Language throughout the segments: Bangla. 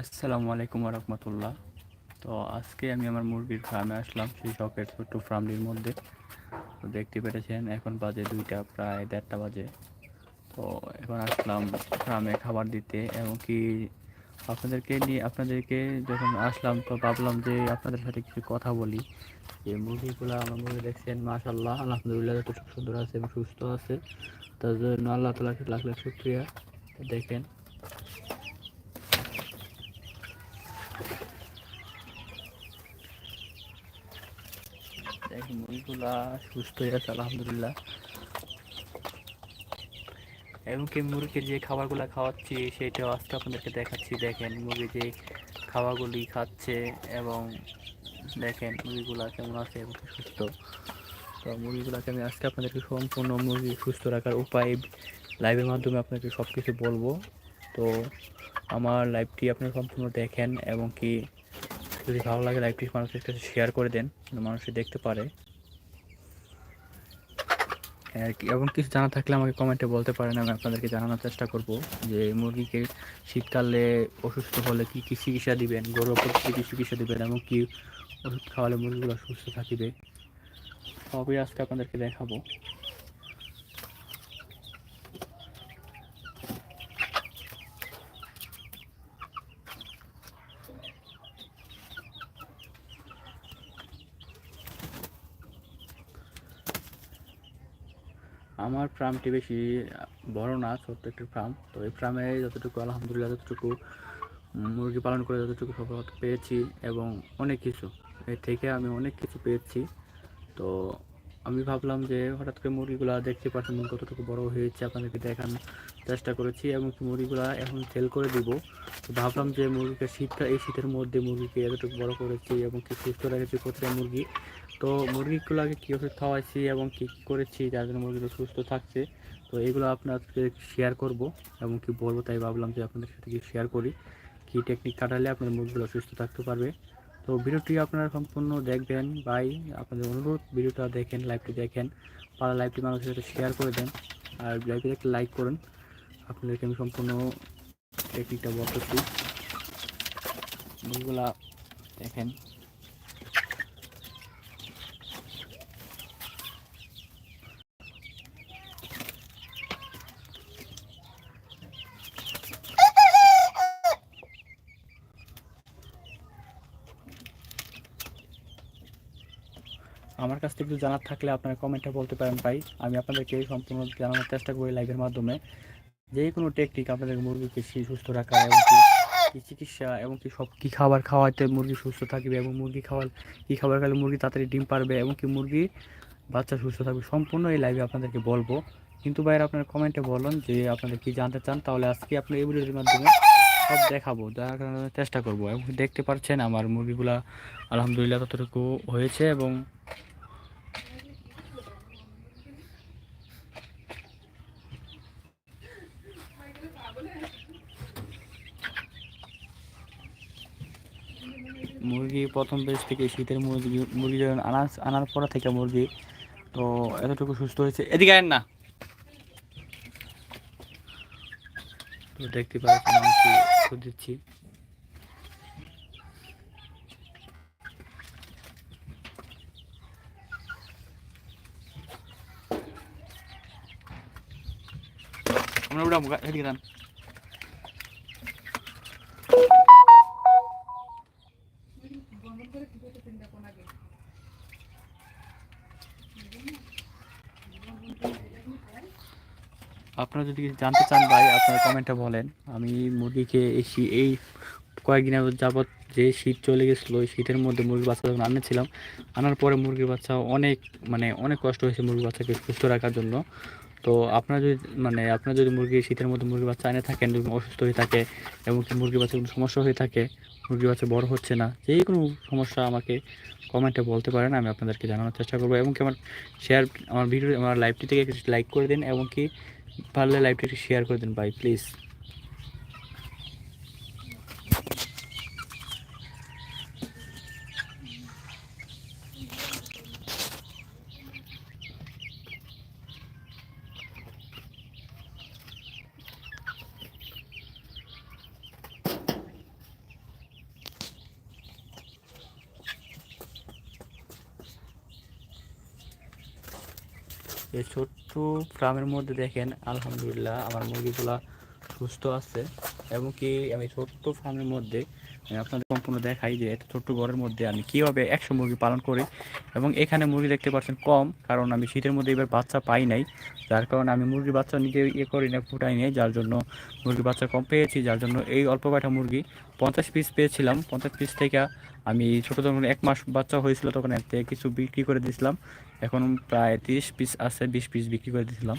আসসালামু আলাইকুম রহমতুল্লাহ তো আজকে আমি আমার মুরগির ফার্মে আসলাম, সেই শখের ছোট্ট ফার্মটির মধ্যে। তো দেখতে পেরেছেন, এখন বাজে দুইটা, প্রায় দেড়টা বাজে। তো এখন আসলাম ফার্মে খাবার দিতে এবং কি আপনাদেরকে নিয়ে, আপনাদেরকে যখন আসলাম, তো ভাবলাম যে আপনাদের সাথে কিছু কথা বলি। যে মুরগিগুলো আমার মুরগি দেখছেন মাশাল্লাহ আলহামদুলিল্লাহ যত সুন্দর আছে এবং সুস্থ আছে। তার জন্য আল্লাহ তালাকে লাখ লাখ শুক্রিয়া। দেখেন মুরগিগুলা সুস্থ হয়ে আছে, আলহামদুলিল্লাহ। এবং কি মুরগির যে খাবারগুলো খাওয়াচ্ছি, সেটাও আজকে আপনাদেরকে দেখাচ্ছি। দেখেন, মুরগি যে খাবারগুলি খাচ্ছে এবং দেখেন মুরগিগুলা কেমন আছে এবং সুস্থ। তো মুরগিগুলোকে আমি আজকে আপনাদেরকে সম্পূর্ণ মুরগি সুস্থ রাখার উপায় লাইভের মাধ্যমে আপনাকে সব কিছু বলব। তো আমার লাইভটি আপনারা সম্পূর্ণ দেখেন এবং কি যদি ভালো লাগে লাইভটি মানুষের কাছে শেয়ার করে দেন মানুষে দেখতে পারে। এবং কিছু জানা থাকলে আমাকে কমেন্টে বলতে পারেন, আমি আপনাদেরকে জানানোর চেষ্টা করব যে মুরগিকে শীতকালে অসুস্থ হলে কি কী চিকিৎসা দিবেন, গরুর প্রতি কী চিকিৎসা দিবেন এবং কী ওষুধ খাওয়ালে মুরগিগুলো সুস্থ থাকিবে? সবই আজকে আপনাদেরকে দেখাবো। আমার ফার্মটি বেশি বড় না, ছোট্ট একটি ফার্ম তো এই ফার্মে যতটুকু আলহামদুলিল্লাহ, যতটুকু মুরগি পালন করে যতটুকু সফলতা পেয়েছি এবং অনেক কিছু, এর থেকে আমি অনেক কিছু পেয়েছি। তো আমি ভাবলাম যে হঠাৎ করে মুরগিগুলো দেখতে পাচ্ছেন কতটুকু বড় হয়েছে, আপনাদেরকে দেখানোর চেষ্টা করেছি এবং মুরগিগুলো এখন সেল করে দিব। তো ভাবলাম যে মুরগিকে শীতটা, এই শীতের মধ্যে মুরগিকে এতটুকু বড় করেছি এবং কি সুস্থ রেখেছি প্রতিটা মুরগি। তো মুরগিগুলোকে কী ওষুধ খাওয়াইছি এবং কী কী করেছি যার জন্য মুরগিগুলো সুস্থ থাকছে, তো এগুলো আপনাদেরকে শেয়ার করব এবং কি বলব তাই ভাবলাম যে আপনাদের সাথে কি শেয়ার করি, কী টেকনিক কাটালে আপনার মুরগিগুলো সুস্থ থাকতে পারবে। তো ভিডিওটি আপনারা সম্পূর্ণ দেখবেন বাই আপনাদের অনুরোধ, ভিডিওটা দেখেন লাইভটি দেখেন, পাড়া লাইভটি মানুষের সাথে শেয়ার করে দেন, আর লাইভটি দেখলে লাইক করুন। আপনাদেরকে আমি সম্পূর্ণ টেকনিকটা বলতেছি। মুরগিগুলা দেখেন। আমার কাছ থেকে জানার থাকলে আপনারা কমেন্টে বলতে পারেন ভাই। আমি আপনাদেরকে সম্পূর্ণ জানানোর চেষ্টা করি লাইভের মাধ্যমে। যে কোনো টেকনিক আপনাদের মুরগিকে সুস্থ রাখা এবং কি চিকিৎসা এবং কি সব, কী খাবার খাওয়াতে মুরগি সুস্থ থাকবে এবং মুরগি খাওয়ার, কী খাবার খেলে মুরগি তাড়াতাড়ি ডিম পারবে এবং কি মুরগি বাচ্চা সুস্থ থাকবে, সম্পূর্ণ এই লাইভে আপনাদেরকে বলব। কিন্তু বাইরে আপনারা কমেন্টে বলুন যে আপনাদের কি জানতে চান, তাহলে আজকে আপনার এই ভিডিওর মাধ্যমে সব দেখাবো দেখানোর চেষ্টা করব। এবং দেখতে পাচ্ছেন আমার মুরগিগুলা আলহামদুলিল্লাহ ততটুকু হয়েছে এবং মুরগি প্রথম বেশ থেকে শীতের মুরগি মুরগি যখন আনা আনার পর থেকে মুরগি, তো এতটুকু সুস্থ হয়েছে। এদিকে আয়েন না। তো দেখতে পাচ্ছেন আমি দিচ্ছি। আমরা গা- এদিকে যান আপনারা যদি কিছু জানতে চান ভাই, আপনারা কমেন্টে বলেন। আমি মুরগিকে এই এই কয়েকদিন যাবৎ যে শীত চলে গেছিল, ওই শীতের মধ্যে মুরগির বাচ্চা যখন আনেছিলাম, আনার পরে মুরগির বাচ্চা অনেক মানে অনেক কষ্ট হয়েছে মুরগির বাচ্চাকে সুস্থ রাখার জন্য। তো আপনারা যদি মানে আপনারা যদি মুরগি শীতের মধ্যে মুরগির বাচ্চা এনে থাকেন, যদি অসুস্থ হয়ে থাকে, এবং কি মুরগির বাচ্চা কোনো সমস্যা হয়ে থাকে, মুরগির বাচ্চা বড় হচ্ছে না, যেই কোনো সমস্যা আমাকে কমেন্টে বলতে পারেন, আমি আপনাদেরকে জানানোর চেষ্টা করব। এবং কি আমার শেয়ার আমার ভিডিও আমার লাইভটি থেকে লাইক করে দিন, এবং কি পারলে লাইভটি একটু শেয়ার করে দিন ভাই প্লিজ এই ছোট্ট ফার্মের মধ্যে দেখেন, আলহামদুলিল্লাহ আমার মুরগিগুলা সুস্থ আছে। এবং কি আমি ছোট্ট ফার্মের মধ্যে আপনাদের সম্পূর্ণ দেখাই যে ছোট্ট ঘরের মধ্যে আমি কীভাবে একশো মুরগি পালন করি। এবং এখানে মুরগি দেখতে পাচ্ছেন কম, কারণ আমি শীতের মধ্যে এবার বাচ্চা পাই নাই। যার কারণে আমি মুরগির বাচ্চা নিজে ইয়ে করি না, ফুটাই নেই, যার জন্য মুরগির বাচ্চা কম পেয়েছি, যার জন্য এই অল্প কয়টা মুরগি পঞ্চাশ পিস পেয়েছিলাম। পঞ্চাশ পিস থেকে আমি ছোটো যখন এক মাস বাচ্চা হয়েছিল তখন এর থেকে কিছু বিক্রি করে দিয়েছিলাম। এখন প্রায় তিরিশ পিস আছে, বিশ পিস বিক্রি করে দিয়েছিলাম।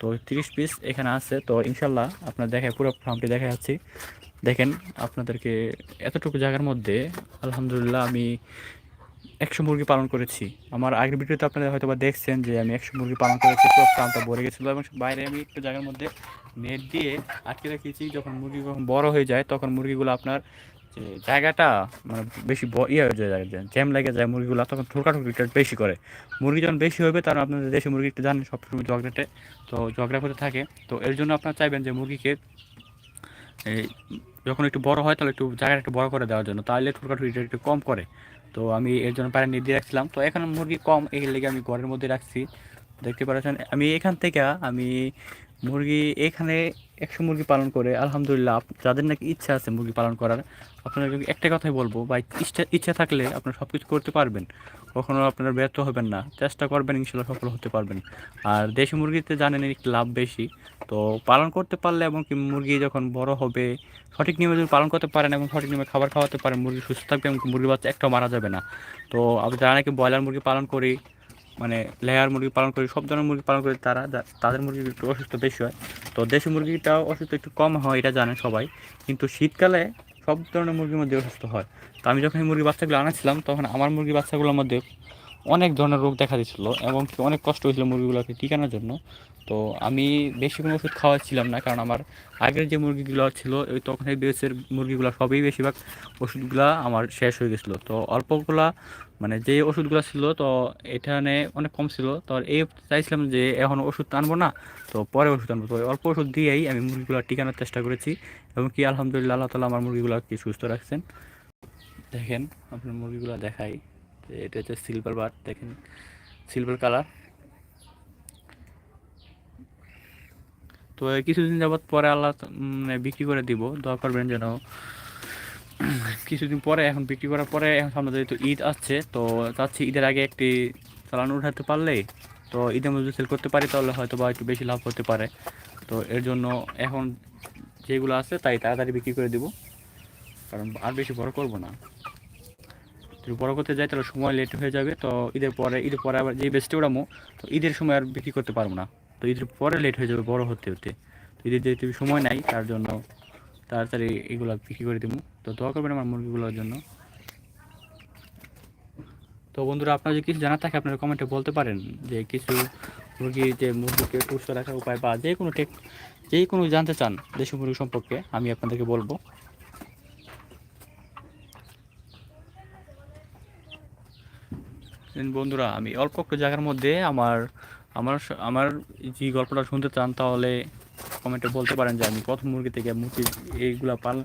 তো তিরিশ পিস এখানে আছে। তো ইনশাল্লাহ আপনার দেখায়, পুরো ফার্মটি দেখা যাচ্ছি। দেখেন আপনাদেরকে এতটুকু জায়গার মধ্যে, আলহামদুলিল্লাহ আমি একশো মুরগি পালন করেছি। আমার আগের ভিডিওতে আপনারা হয়তো বা দেখছেন যে আমি একশো মুরগি পালন করেছি, পুরো ফার্মটা ভরে গেছিল এবং বাইরে আমি একটু জায়গার মধ্যে নেট দিয়ে আটকে রেখেছি, যখন মুরগি যখন বড় হয়ে যায় তখন মুরগিগুলো আপনার যে জায়গাটা মানে বেশি ইয়ে হয়ে যায় জ্যাম লেগে যায় মুরগিগুলো, তখন ঠোকাঠুকিটা বেশি করে। মুরগি যখন বেশি হবে তখন আপনাদের দেশি মুরগি একটু জানেন, সবসময় ঝগড়াটে তো ঝগড়া করতে থাকে। তো এর জন্য আপনারা চাইবেন যে মুরগিকে এই যখন একটু বড় হয় তাহলে একটু জায়গাটা একটু বড় করে দেওয়ার জন্য, তাহলে ঠোকাঠুকিটা একটু কম করে। তো আমি এর জন্য প্যারেন্ট দিয়ে রাখছিলাম। তো এখন মুরগি কম এই লেগে আমি ঘরের মধ্যে রাখছি। দেখতে পাচ্ছেন, আমি এখান থেকে আমি মুরগি এখানে একশো মুরগি পালন করে, আলহামদুলিল্লাহ যাদের নাকি ইচ্ছা আছে মুরগি পালন করার, আপনাদের একটা কথাই বলব, বা ইচ্ছা ইচ্ছা থাকলে আপনারা সব কিছু করতে পারবেন। কখনো আপনারা ব্যর্থ হবেন না, চেষ্টা করবেন, ইনশাল্লাহ সফল হতে পারবেন। আর দেশি মুরগিতে জানেন একটু লাভ বেশি, তো পালন করতে পারলে এবং কি মুরগি যখন বড় হবে, সঠিক নিয়মে যদি পালন করতে পারেন এবং সঠিক নিয়মে খাবার খাওয়াতে পারেন, মুরগি সুস্থ থাকবে এবং মুরগির বাচ্চা একটাও মারা যাবে না। তো যারা নাকি ব্রয়লার মুরগি পালন করি মানে লেয়ার মুরগি পালন করি, সব ধরনের মুরগি পালন করি, তারা তাদের মুরগি একটু অসুস্থ বেশি হয়। তো দেশি মুরগিটাও অসুস্থ, একটু কম হয়, এটা জানেন সবাই। কিন্তু শীতকালে সব ধরনের মুরগির মধ্যে অসুস্থ হয়। তো আমি যখন এই মুরগি বাচ্চাগুলো আনাছিলাম, তখন আমার মুরগি বাচ্চাগুলোর মধ্যে অনেক ধরনের রোগ দেখা দিচ্ছিল এবং অনেক কষ্ট হয়েছিল মুরগিগুলোকে টিকানোর জন্য। তো আমি বেশি কোনো ওষুধ খাওয়াচ্ছিলাম না, কারণ আমার আগের যে মুরগিগুলো ছিল, ওই তখন এই বেসের মুরগিগুলো সবই বেশিরভাগ ওষুধগুলা আমার শেষ হয়ে গেছিল। তো অল্পগুলা মানে যে ওষুধগুলো ছিল, তো এখানে অনেক কম ছিল। তো এই চাইছিলাম যে এখন ওষুধ আনব না, তো পরে ওষুধ আনব। তো অল্প ওষুধ দিয়েই আমি মুরগিগুলো টিকানোর চেষ্টা করেছি এবং কি আলহামদুলিল্লাহ, আল্লাহ তালা আমার মুরগিগুলো কি সুস্থ রাখছেন। দেখেন, আপনার মুরগিগুলো দেখাই এটা হচ্ছে সিলভার বার দেখেন সিলভার কালার তো কিছুদিন যাবত পরে আল্লাহ মানে বিক্রি করে দিব, দোয়া করবেন যেন কিছুদিন পরে, এখন বিক্রি করার পরে, এখন সামনে যেহেতু ঈদ আসছে, তো চাচ্ছি ঈদের আগে একটি চালান উঠাতে পারলে তো ঈদের মধ্যে সেল করতে পারি, তাহলে হয়তো বা একটু বেশি লাভ হতে পারে। তো এর জন্য এখন যেগুলো আছে, তাই তাড়াতাড়ি বিক্রি করে দিব। কারণ আর বেশি বড় করব না। যদি বড় করতে যাই, তাহলে সময় লেট হয়ে যাবে, তো ঈদের পরে ঈদের পরে আবার যেই বেচতে উড়ামো, তো ঈদের সময় আর বিক্রি করতে পারব না। তো ঈদের পরে লেট হয়ে যাবে, বড় হতে হতে। তো ঈদের যেহেতু সময় নাই, তার জন্য তাড়াতাড়ি এগুলো বিক্রি করে দেবো তো দোয়া করবেন আমার মুরগিগুলোর জন্য। তো বন্ধুরা, আপনার যদি কিছু জানা থাকে, আপনারা কমেন্টে বলতে পারেন যে কিছু মুরগি যে মুরগিকে সুস্থ রাখার উপায় বা যে কোনো টেক যে কোনো জানতে চান দেশি মুরগি সম্পর্কে, আমি আপনাদেরকে বলব। বন্ধুরা, আমি অল্প একটু জায়গার মধ্যে আমার আমার আমার যে গল্পটা শুনতে চান, তাহলে কমেন্টে বলতে পারেন যে আমি কত মুরগি থেকে মুরগি এইগুলা পাল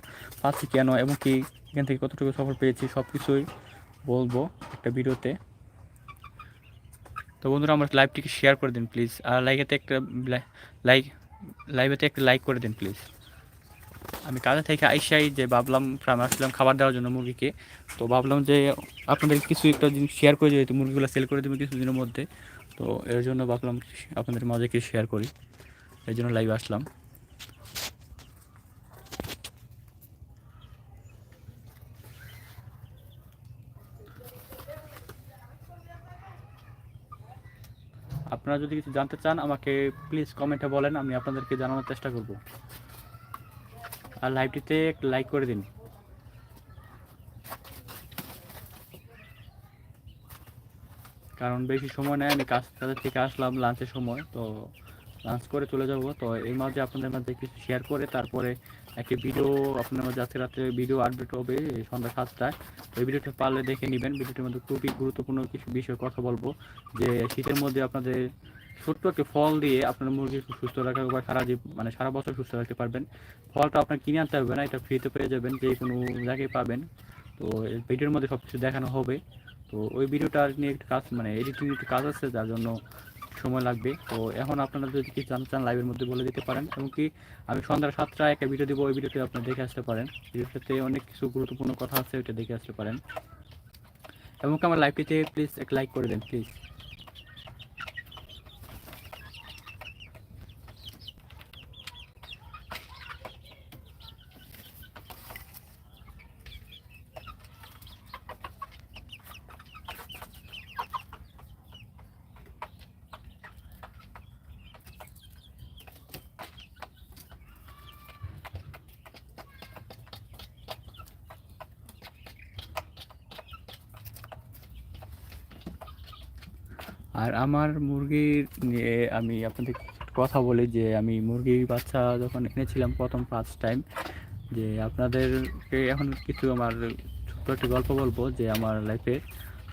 পাচ্ছি কেন, এবং কি এখান থেকে কতটুকু সফল পেয়েছি সব কিছুই বলব একটা ভিডিওতে। তো বন্ধুরা, আমার লাইভটিকে শেয়ার করে দিন প্লিজ আর লাইকেতে একটা লাইক, লাইভেতে একটা লাইক করে দিন প্লিজ আমি কাজে থেকে আইসাই যে ভাবলাম ফার্মে আসলাম খাবার দেওয়ার জন্য মুরগিকে। তো ভাবলাম যে আপনাদের কিছু একটা জিনিস শেয়ার করে যেহেতু মুরগিগুলো সেল করে দেবো কিছুদিনের মধ্যে। তো এর জন্য ভাবলাম আপনাদের মাঝে কিছু শেয়ার করি। এই জন্য লাইভ আসলাম। আপনারা যদি কিছু জানতে চান, আমাকে প্লিজ কমেন্টে বলেন, আমি আপনাদেরকে জানানোর চেষ্টা করব। আর লাইভটিতে একটা লাইক করে দিন। কারণ বেশি সময় নেয়, আমি কাজ তাদের থেকে আসলাম লাঞ্চের সময়, তো লাঞ্চ করে চলে যাব। তো এর মাঝে আপনাদের মাঝে কিছু শেয়ার করে তারপরে একটি ভিডিও আপনার মাঝে আজকে রাত্রে ভিডিও আপডেট হবে সন্ধ্যা সাতটায়। তো এই ভিডিওটা পারলে দেখে নেবেন। ভিডিওটির মধ্যে খুবই গুরুত্বপূর্ণ কিছু বিষয়ে কথা বলব। যে শীতের মধ্যে আপনাদের ছোট্ট একটি ফল দিয়ে আপনার মুরগি সুস্থ রাখার উপায় সারা জীব মানে সারা বছর সুস্থ রাখতে পারবেন। ফলটা আপনার কিনে আনতে হবে না, এটা ফ্রিতে পেয়ে যাবেন, যে কোনো জায়গায় পাবেন। তো ভিডিওর মধ্যে সব কিছু দেখানো হবে। তো ওই ভিডিওটা নিয়ে একটু কাজ মানে এডিটিং একটু কাজ আছে, যার জন্য সময় লাগবে। তো এখন আপনারা যদি কিছু জানতে চান লাইভের মধ্যে বলে দিতে পারেন এমনকি আমি সন্ধ্যা সাতটায় একটা ভিডিও দেবো, ওই ভিডিওতে আপনারা দেখে আসতে পারেন। ভিডিওটাতে অনেক কিছু গুরুত্বপূর্ণ কথা আছে, ওইটা দেখে আসতে পারেন। এমনকি আমার লাইভটিতে প্লিজ এক লাইক করে দেন প্লিজ আর আমার মুরগির নিয়ে আমি আপনাদের কথা বলি যে আমি মুরগির বাচ্চা যখন এনেছিলাম প্রথম ফার্স্ট টাইম যে আপনাদেরকে এখন কিছু আমার ছোট্ট একটি গল্প বলব যে আমার লাইফে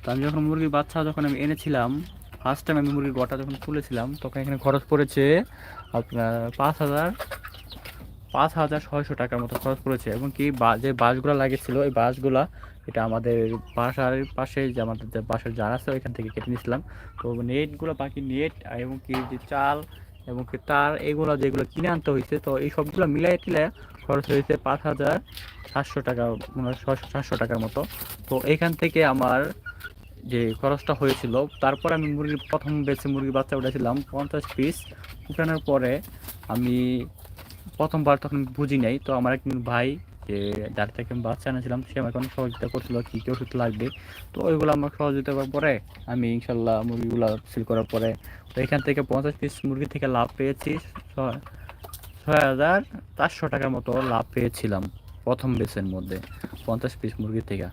তো আমি যখন মুরগির বাচ্চা যখন আমি এনেছিলাম ফার্স্ট টাইম আমি মুরগির গোটা যখন তুলেছিলাম, তখন এখানে খরচ পড়েছে আপনার পাঁচ হাজার পাঁচ হাজার ছয়শো টাকার মতো খরচ করেছে। এবং কি যে বাসগুলো লাগিয়েছিল এই বাসগুলা এটা আমাদের বাসার পাশে যে আমাদের যে বাসার যারা আছে, ওইখান থেকে কেটে নিয়েছিলাম। তো নেটগুলো বাকি নেট এবং কি যে চাল এবং কি তার এগুলো যেগুলো কিনে আনতে হয়েছে, তো এই সবগুলো মিলাই টিলাই খরচ হয়েছে পাঁচ হাজার সাতশো টাকা মানে ছয়শো, সাতশো টাকার মতো। তো এখান থেকে আমার যে খরচটা হয়েছিল, তারপর আমি মুরগির প্রথম বেছে মুরগির বাচ্চা উঠেছিলাম পঞ্চাশ পিস। উঠানোর পরে আমি প্রথমবার তখন বুঝি নাই। তো আমার একজন ভাই যে যার থেকে আমি বাচ্চা এনেছিলাম, সে আমাকে অনেক সহযোগিতা করছিল কী কী ওষুধ লাগবে। তো ওইগুলো আমার সহযোগিতা করার পরে আমি ইনশাল্লাহ মুরগিগুলো সিল করার পরে তো এখান থেকে পঞ্চাশ পিস মুরগি থেকে লাভ পেয়েছি ছয় হাজার চারশো টাকার মতো লাভ পেয়েছিলাম প্রথম বেসের মধ্যে পঞ্চাশ পিস মুরগি থেকে।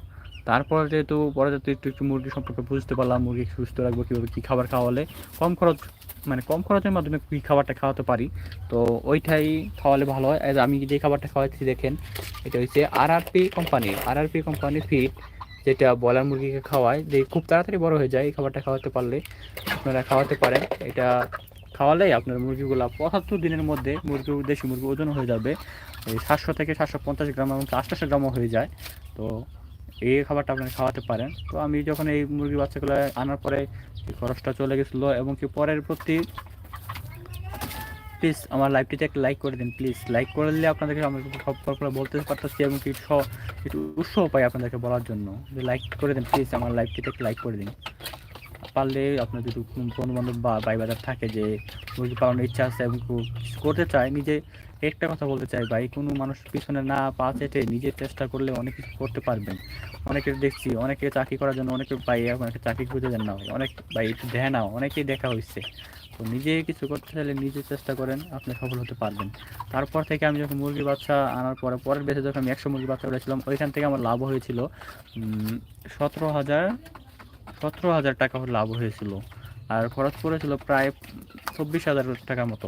তারপর যেহেতু পরে যেহেতু একটু একটু মুরগি সম্পর্কে বুঝতে পারলাম, মুরগি সুস্থ রাখব কীভাবে, কী খাবার খাওয়ালে, কম খরচ মানে কম খরচের মাধ্যমে কী খাবারটা খাওয়াতে পারি। তো ওইটাই খাওয়ালে ভালো হয়। আর আমি যে খাবারটা খাওয়াচ্ছি, দেখেন, এটা হচ্ছে আরআরপি কোম্পানির পি কোম্পানির ফিড যেটা ব্রয়লার মুরগিকে খাওয়ায়, যে খুব তাড়াতাড়ি বড় হয়ে যায় এই খাবারটা খাওয়াতে পারলে, আপনারা খাওয়াতে পারেন। এটা খাওয়ালেই আপনার মুরগিগুলো পঁচাত্তর দিনের মধ্যে মুরগি, দেশি মুরগি ওজন হয়ে যাবে। সাতশো থেকে সাতশো পঞ্চাশ গ্রাম এবং আটশো গ্রামও হয়ে যায়। তো এই খাবারটা আপনারা খাওয়াতে পারেন। তো আমি যখন এই মুরগি বাচ্চাগুলো আনার পরে খরচটা চলে গেছিল এবং কি পরের প্রতি প্লিজ আমার লাইভটিতে একটা লাইক করে দিন প্লিজ লাইক করে দিলে আপনাদেরকে আমি সব করে বলতে পারতেছি এবং কি একটু উৎসাহ পাই আপনাদেরকে বলার জন্য। যে লাইক করে দিন প্লিজ আমার লাইভটিতে একটা লাইক করে দিন। পারলে আপনার যদি বন্ধু বান্ধব বা ভাই বাজার থাকে যে মুরগি পালনের ইচ্ছা আছে এবং কিছু করতে চায়, নিজে একটা কথা বলতে চাই, ভাই, কোনো মানুষ পিছনে না পা চেটে নিজে চেষ্টা করলে অনেক কিছু করতে পারবেন। অনেকে দেখছি, অনেকে চাকরি করার জন্য অনেকে, ভাই অনেকে চাকরি খুঁজে দেন না। অনেক, ভাই, একটু দেয় না, অনেকেই দেখা হয়েছে তো নিজে কিছু করতে চাইলে নিজে চেষ্টা করেন, আপনি সফল হতে পারবেন। তারপর থেকে আমি যখন মুরগি বাচ্চা আনার পরে, পরের বেসে যখন আমি একশো মুরগি বাচ্চা উঠেছিলাম, ওইখান থেকে আমার লাভ হয়েছিল সতেরো হাজার সতেরো হাজার টাকা লাভ হয়েছিল। আর খরচ পড়েছিল প্রায় চব্বিশ হাজার টাকা মতো।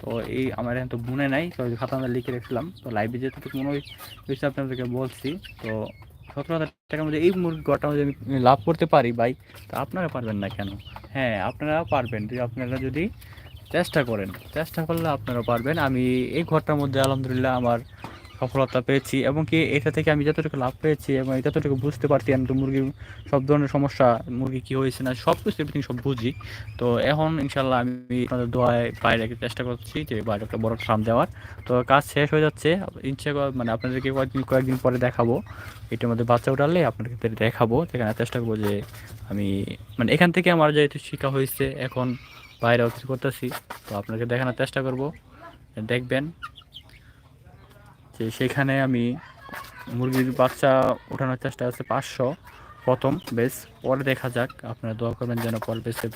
তো এই আমার এখন তো মনে নাই, তো খাতা আমরা লিখে রেখেছিলাম। তো লাইভে যেটুকু মনে হয়েছে আপনাদেরকে বলছি, তো সতেরো হাজার টাকার মধ্যে এই মুরগি গড়টা যদি আমি লাভ করতে পারি ভাই, তো আপনারা পারবেন না কেন? হ্যাঁ আপনারা পারবেন। যদি আপনারা যদি চেষ্টা করেন, চেষ্টা করলে আপনারা পারবেন। আমি এই ঘরটার মধ্যে আলহামদুলিল্লাহ আমার সফলতা পেয়েছি এবং কি এটা থেকে আমি যতটুকু লাভ পেয়েছি এবং যতটুকু বুঝতে পারছি আমি তো মুরগির সব ধরনের সমস্যা, মুরগি কী হয়েছে না সব কিছু এভরিথিং সব বুঝি। তো এখন ইনশাল্লাহ আমি আপনাদের দোয়ায় বাইরে রেখে চেষ্টা করছি যে বাইরে একটা বড় ফার্ম দেওয়ার। তো কাজ শেষ হয়ে যাচ্ছে ইচ্ছা মানে আপনাদেরকে কয়েকদিন কয়েকদিন পরে দেখাবো। এটার মধ্যে বাচ্চা উঠালে আপনাদেরকে দেখাবো সেখানে চেষ্টা করব যে আমি মানে এখান থেকে আমার যেহেতু শিক্ষা হয়েছে, এখন বাইরে কিছু করতেছি, তো আপনাকে দেখানোর চেষ্টা করব। দেখবেন যে সেখানে আমি মুরগির বাচ্চা ওঠানোর চেষ্টা আছে পাঁচশো প্রথম বেশ পরে দেখা যাক, আপনারা দোয়া করবেন যেন পরে বেশি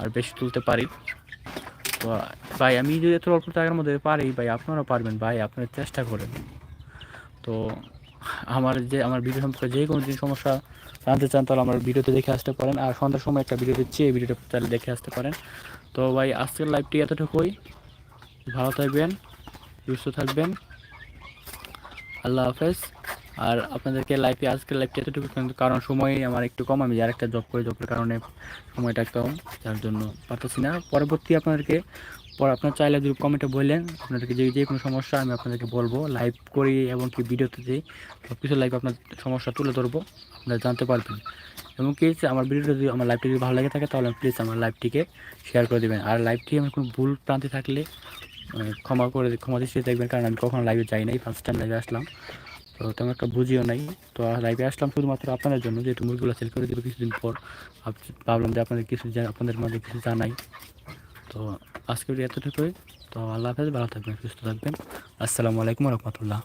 আর বেশি তুলতে পারি। তো, ভাই, আমি যদি এত অল্প টাকার মধ্যে পারি, ভাই, আপনারাও পারবেন, ভাই, আপনারা চেষ্টা করেন। তো, আমার যে, আমার ভিডিও সম্পর্কে যে কোনো দিন সমস্যা জানতে চান, তাহলে আমার ভিডিওতে দেখে আসতে পারেন। আর সন্ধ্যার সময় একটা ভিডিও দিচ্ছি, এই ভিডিওটা চাইলে দেখে আসতে পারেন। তো, ভাই, আজকের লাইভটি এতটুকুই। ভালো থাকবেন, সুস্থ থাকবেন। আল্লাহ হাফেজ। আর আপনাদেরকে লাইফে আজকের লাইফটি এতটুকু কিন্তু কারণ সময় আমার একটু কম, আমি আর একটা জব করি জবের কারণে সময়টা কম, যার জন্য পারতেছি না। পরবর্তী আপনাদেরকে, পর আপনার চাইলে যদি কমেন্টে বললেন আপনাদেরকে যে যে কোনো সমস্যা, আমি আপনাদেরকে বলব। লাইভ করি এবং কি ভিডিওতে দিই সব কিছু লাইভ আপনার সমস্যা তুলে ধরবো, আপনারা জানতে পারবেন। এবং কি আমার ভিডিওটা যদি আমার লাইভটি যদি ভালো লাগে থাকে, তাহলে প্লিজ আমার লাইভটিকে শেয়ার করে দেবেন। আর লাইভটি আমার কোনো ভুল প্রান্তে থাকলে ক্ষমা করে ক্ষমা দৃষ্টি দেখবেন, কারণ আমি কখনো লাইভে যাই নাই ফার্স্ট টাইম লাইভে আসলাম। তো তেমন একটা বুঝিও নাই। তো লাইভে আসলাম শুধুমাত্র আপনাদের জন্য, যেহেতু মুরগুলো সেল করে দেবো কিছুদিন পর। ভাব- ভাবলাম যে আপনাদের কিছু আপনাদের মধ্যে কিছু জানাই। তো আজকে এতটুকুই। তো আল্লাহ হাফেজ, ভালো থাকবেন, সুস্থ থাকবেন। আসসালামু আলাইকুম রহমতুল্লাহ।